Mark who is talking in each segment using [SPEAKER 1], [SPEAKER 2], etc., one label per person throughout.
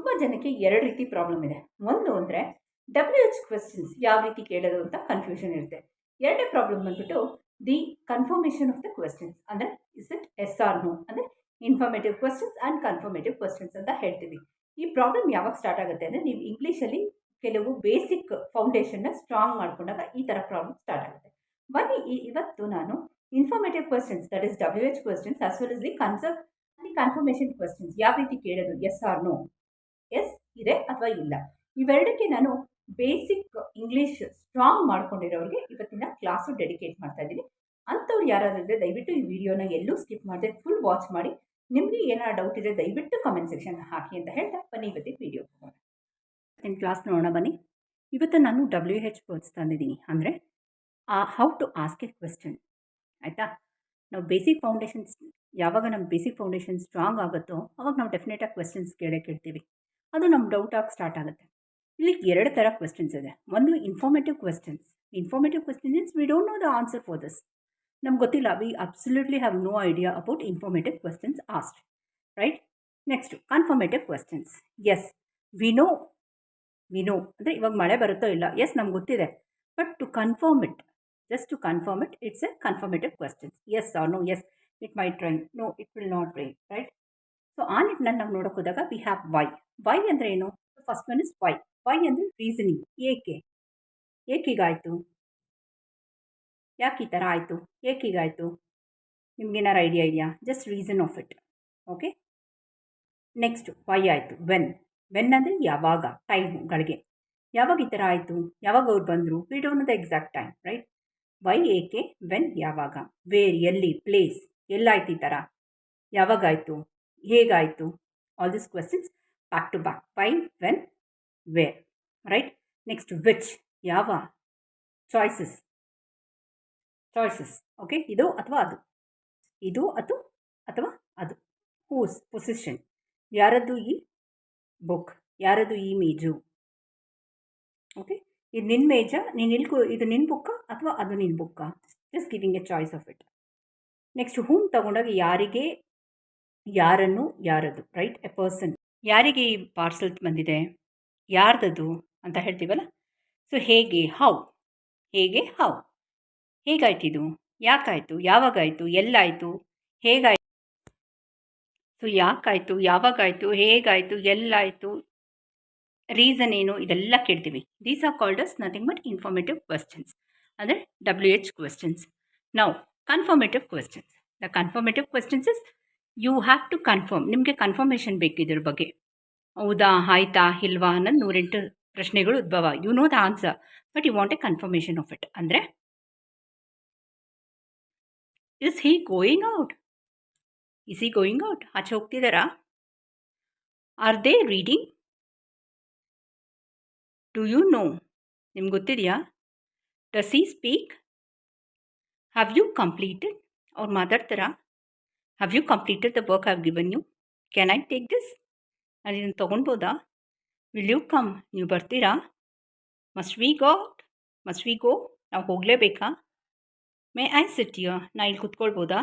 [SPEAKER 1] ತುಂಬ ಜನಕ್ಕೆ ಎರಡು ರೀತಿ ಪ್ರಾಬ್ಲಮ್ ಇದೆ. ಒಂದು ಅಂದರೆ ಡಬ್ಲ್ಯೂ ಎಚ್ ಕ್ವೆಶನ್ಸ್ ಯಾವ ರೀತಿ ಕೇಳೋದು ಅಂತ ಕನ್ಫ್ಯೂಷನ್ ಇರುತ್ತೆ. ಎರಡನೇ ಪ್ರಾಬ್ಲಮ್ ಬಂದ್ಬಿಟ್ಟು the confirmation of the questions ಅಂದರೆ is it yes or no ಅಂದರೆ informative questions and confirmative questions ಅಂತ ಹೇಳ್ತೀವಿ. ಈ ಪ್ರಾಬ್ಲಮ್ ಯಾವಾಗ ಸ್ಟಾರ್ಟ್ ಆಗುತ್ತೆ ಅಂದರೆ ನೀವು ಇಂಗ್ಲೀಷಲ್ಲಿ ಕೆಲವು ಬೇಸಿಕ್ ಫೌಂಡೇಶನ್ನ ಸ್ಟ್ರಾಂಗ್ ಮಾಡಿಕೊಂಡಾಗ ಈ ಥರ ಪ್ರಾಬ್ಲಮ್ ಸ್ಟಾರ್ಟ್ ಆಗುತ್ತೆ. ಬನ್ನಿ ಇವತ್ತು ನಾನು informative questions that is W H questions as well is the concert the confirmation questions ಯಾವ ರೀತಿ ಕೇಳೋದು ಎಸ್ ಆರ್ ನೋ ಎಸ್ ಇದೆ ಅಥವಾ ಇಲ್ಲ? ಇವೆರಡಕ್ಕೆ ನಾನು ಬೇಸಿಕ್ ಇಂಗ್ಲೀಷ್ ಸ್ಟ್ರಾಂಗ್ ಮಾಡ್ಕೊಂಡಿರೋರಿಗೆ ಇವತ್ತಿನ ಕ್ಲಾಸು ಡೆಡಿಕೇಟ್ ಮಾಡ್ತಾ ಇದ್ದೀನಿ. ಅಂಥವ್ರು ಯಾರಾದರೂ ಇದ್ದರೆ ದಯವಿಟ್ಟು ಈ ವಿಡಿಯೋನ ಎಲ್ಲೂ ಸ್ಕಿಪ್ ಮಾಡದೆ ಫುಲ್ ವಾಚ್ ಮಾಡಿ. ನಿಮಗೆ ಏನಾರು ಡೌಟ್ ಇದೆ ದಯವಿಟ್ಟು ಕಮೆಂಟ್ ಸೆಕ್ಷನ್ ಹಾಕಿ ಅಂತ ಹೇಳ್ತಾ ಬನ್ನಿ ಇವತ್ತಿನ ವಿಡಿಯೋ ಹೋಗೋಣ. ಕ್ಲಾಸ್ ನೋಡೋಣ ಬನ್ನಿ. ಇವತ್ತು ನಾನು ಡಬ್ಲ್ಯೂ ಹೆಚ್ ವರ್ಡ್ಸ್ ತಂದಿದ್ದೀನಿ. ಅಂದರೆ how to ask a question ಆಯಿತಾ? ನಾವು ಬೇಸಿಕ್ ಫೌಂಡೇಶನ್ಸ್ ಯಾವಾಗ ನಮ್ಮ ಬೇಸಿಕ್ ಫೌಂಡೇಶನ್ ಸ್ಟ್ರಾಂಗ್ ಆಗುತ್ತೋ, ಅವಾಗ ನಾವು ಡೆಫಿನೆಟಾಗಿ ಕ್ವೆಶನ್ಸ್ ಕೇಳೇ ಕೇಳ್ತೀವಿ. ಅದು ನಮ್ಮ ಡೌಟ್ ಆಗಿ ಸ್ಟಾರ್ಟ್ ಆಗುತ್ತೆ. ಇಲ್ಲಿ ಎರಡು ಥರ ಕ್ವೆಶನ್ಸ್ ಇದೆ. ಒಂದು informative questions informative question ins we don't know the answer for this ನಮ್ಗೆ ಗೊತ್ತಿಲ್ಲ. We absolutely have no idea about informative questions asked right next confirmative questions yes we know we know ಅಂದರೆ ಇವಾಗ ಮಳೆ ಬರುತ್ತೋ ಇಲ್ಲ? Yes ನಮ್ಗೆ ಗೊತ್ತಿದೆ. But to confirm it just to confirm it it's a confirmative questions yes or no yes it might rain no it will not rain right so ಆ ನಿಟ್ಟಿನಲ್ಲಿ ನಾವು ನೋಡೋಕೆ ಹೋದಾಗ ವಿ ಹ್ಯಾವ್ ವೈ ವೈ ಅಂದರೆ ಏನು? First one is why why ಅಂದರೆ reasoning ಏಕೆ? ಏಕೀಗಾಯಿತು? ಯಾಕೆ ಈ ಥರ ಆಯಿತು? ಏಕೀಗಾಯಿತು? ನಿಮ್ಗೇನಾರು ಐಡಿಯಾ ಇದೆಯಾ? Just reason of it okay next why ಆಯಿತು? ವೆನ್ ವೆನ್ ಅಂದರೆ ಯಾವಾಗ? ಟೈಮ್ಗಳಿಗೆ ಯಾವಾಗ ಈ ಥರ ಆಯಿತು? ಯಾವಾಗ ಅವ್ರು ಬಂದರು? We don't know the exact time right why ಏಕೆ? ವೆನ್ ಯಾವಾಗ? ವೇರ್ ಎಲ್ಲಿ? ಪ್ಲೇಸ್ ಎಲ್ಲಾಯ್ತು ಈ ಥರ? ಯಾವಾಗಾಯಿತು? ಹೇಗಾಯಿತು? All this questions back to back why when where right next which ಯಾವ? ಚಾಯ್ಸಸ್ ಚಾಯ್ಸಸ್ ಓಕೆ ಇದು ಅಥವಾ ಅದು? ಇದು ಅದು ಅಥವಾ ಅದು? ಹೂಸ್ ಪೊಸಿಷನ್ ಯಾರದ್ದು ಈ? ಬುಕ್ ಯಾರದ್ದು ಈ ಮೇಜು? ಓಕೆ ಇದು ನಿನ್ನ ಮೇಜ, ನೀನು ಇಲ್ಕು ಇದು ನಿನ್ನ ಬುಕ್ಕಾ ಅಥವಾ ಅದು ನಿನ್ನ book just giving a choice of it next whom ತಗೊಂಡಾಗ ಯಾರಿಗೆ ಯಾರನ್ನು ಯಾರದು ರೈಟ್ ಎ ಪರ್ಸನ್ ಯಾರಿಗೆ ಈ ಪಾರ್ಸಲ್ ಬಂದಿದೆ? ಯಾರ್ದದು ಅಂತ ಹೇಳ್ತೀವಲ್ಲ? ಸೊ ಹೇಗೆ ಹೌ ಹೇಗೆ ಹೌ ಹೇಗಾಯ್ತಿದು ಯಾಕಾಯಿತು? ಯಾವಾಗಾಯಿತು? ಎಲ್ಲಾಯಿತು? ಹೇಗಾಯಿತು? ಸೊ ಯಾಕಾಯಿತು? ಯಾವಾಗಾಯಿತು? ಹೇಗಾಯಿತು? ಎಲ್ಲಾಯಿತು? ರೀಸನ್ ಏನು? ಇದೆಲ್ಲ ಕೇಳ್ತೀವಿ. These are called us nothing but informative questions ಅಂದರೆ ಡಬ್ಲ್ಯೂ ಎಚ್ ಕ್ವೆಶನ್ಸ್ ನಾವು confirmative questions the confirmative questions is you have to confirm ನಿಮಗೆ ಕನ್ಫರ್ಮೇಷನ್ ಬೇಕು ಇದ್ರ ಬಗ್ಗೆ. ಹೌದಾ? ಆಯ್ತಾ? ಇಲ್ವಾ? ಅನ್ನೋದು ನೂರೆಂಟು ಪ್ರಶ್ನೆಗಳು ಉದ್ಭವ. You know the answer but you want a confirmation of it ಅಂದರೆ is he going out is he going out ಆಚೆ ಹೋಗ್ತಿದ್ದಾರಾ are they reading do you know ನಿಮ್ಗೆ ಗೊತ್ತಿದೆಯಾ? Does he speak have you completed ಅವ್ರು ಮಾತಾಡ್ತಾರಾ? Have you completed the work have given you can I take this ನಾನು ಇದನ್ನು ತೊಗೊಳ್ಬೋದಾ will you come ನೀವು ಬರ್ತೀರಾ? Must we go must we go ನಾವು ಹೋಗಲೇಬೇಕಾ? ಮೇ ಐ ಸಿಟ್ ಯು ನಾ ಇಲ್ಲಿ ಕುತ್ಕೊಳ್ಬೋದಾ?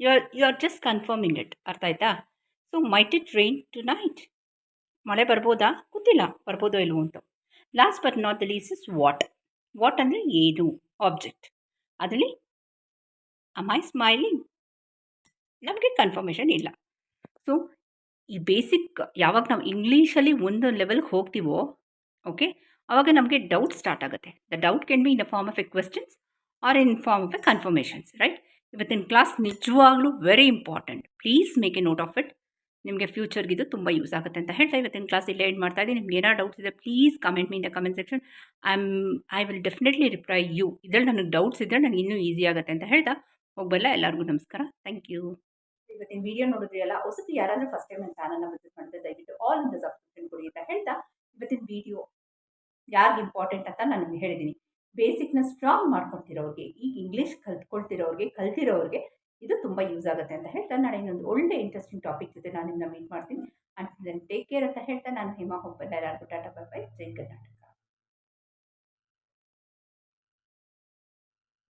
[SPEAKER 1] You are you are just confirming it ಅರ್ಥ ಆಯ್ತಾ? So might it rain tonight ಮಳೆ ಬರ್ಬೋದಾ? ಗೊತ್ತಿಲ್ಲ. ಬರ್ಬೋದೋ ಇಲ್ವೋ ಅಂತ. Last but not the least is what what ಅಂದರೆ ಏನು? ಆಬ್ಜೆಕ್ಟ್ ಅದರಲ್ಲಿ ಅಮ್ ಐ ಸ್ಮೈಲಿಂಗ್ ನಮಗೆ ಕನ್ಫರ್ಮೇಷನ್ ಇಲ್ಲ. ಸೊ ಈ ಬೇಸಿಕ್ ಯಾವಾಗ ನಾವು ಇಂಗ್ಲೀಷಲ್ಲಿ ಒಂದು ಲೆವೆಲ್ಗೆ ಹೋಗ್ತೀವೋ ಓಕೆ ಆವಾಗ ನಮಗೆ ಡೌಟ್ ಸ್ಟಾರ್ಟ್ ಆಗುತ್ತೆ. The doubt can be in the form of a questions are in form of a confirmations right ಇವತ್ತಿನ ಕ್ಲಾಸ್ ನಿಜವಾಗ್ಲೂ very important please make a note of it ನಿಮಗೆ ಫ್ಯೂಚರ್ಗೆ ಇದು ತುಂಬ ಯೂಸ್ ಆಗುತ್ತೆ ಅಂತ ಹೇಳ್ತಾ ಇವತ್ತಿನ ಕ್ಲಾಸ್ ಇಲ್ಲೇ ಎಂಡ್ ಮಾಡ್ತಾ ಇದ್ದೀನಿ. ನಿಮ್ಗೆ ಏನಾರು ಡೌಟ್ಸ್ ಇದೆ please comment me in the comment section I am I will definitely reply you ಇದ್ರಲ್ಲಿ ನನಗೆ ಡೌಟ್ಸ್ ಇದ್ದರೆ ನನಗೆ ಇನ್ನೂ ಈಸಿ ಆಗುತ್ತೆ ಅಂತ ಹೇಳ್ತಾ ಹೋಗ್ಬಲ್ಲ ಎಲ್ಲರಿಗೂ ನಮಸ್ಕಾರ. Thank you. ಇವತ್ತಿನ ವಿಡಿಯೋ ನೋಡಿದ್ರಿ ಹೊಸತಿ ಯಾರಾದರೂ ಫಸ್ಟ್ ಟೈಮ್ ನನ್ನ ಚಾನಲ್ನ ವಿಸಿಟ್ ಮಾಡಿದ್ರೆ ದಯವಿಟ್ಟು ಆಲ್ ಇನ್ ದ ಸಬ್ಸ್ಕ್ರಿಪ್ಷನ್ ಕೊಡಿ ಅಂತ ಹೇಳ್ತಾ ಇವತ್ತಿನ ವಿಡಿಯೋ ಯಾರಿಗೆ ಇಂಪಾರ್ಟೆಂಟ್ ಅಂತ ನಾನು ನಿಮ್ಗೆ ಹೇಳಿದ್ದೀನಿ ಬೇಸಿಕ್ನ ಸ್ಟ್ರಾಂಗ್ ಮಾಡ್ಕೊಳ್ತಿರೋರಿಗೆ ಈಗ ಇಂಗ್ಲೀಷ್ ಕಲ್ತ್ಕೊಳ್ತಿರೋರಿಗೆ, ಕಲ್ತಿರೋರಿಗೆ ಇದು ತುಂಬ ಯೂಸ್ ಆಗುತ್ತೆ ಅಂತ ಹೇಳ್ತಾ ನಾನು ಇನ್ನೊಂದು ಒಳ್ಳೆ ಇಂಟ್ರೆಸ್ಟಿಂಗ್ ಟಾಪಿಕ್ ಜೊತೆ ನಾನು ನಿಮ್ಮನ್ನ ಮೀಟ್ ಮಾಡ್ತೀನಿ. ಅಂಡ್ ಟೇಕ್ ಕೇರ್ ಅಂತ ಹೇಳ್ತಾ ನಾನು ಹೇಮಾ ಹೋಗ್ಬಲ್ಲ ಎಲ್ಲರಿಗೂ tata bye bye Jai Karnataka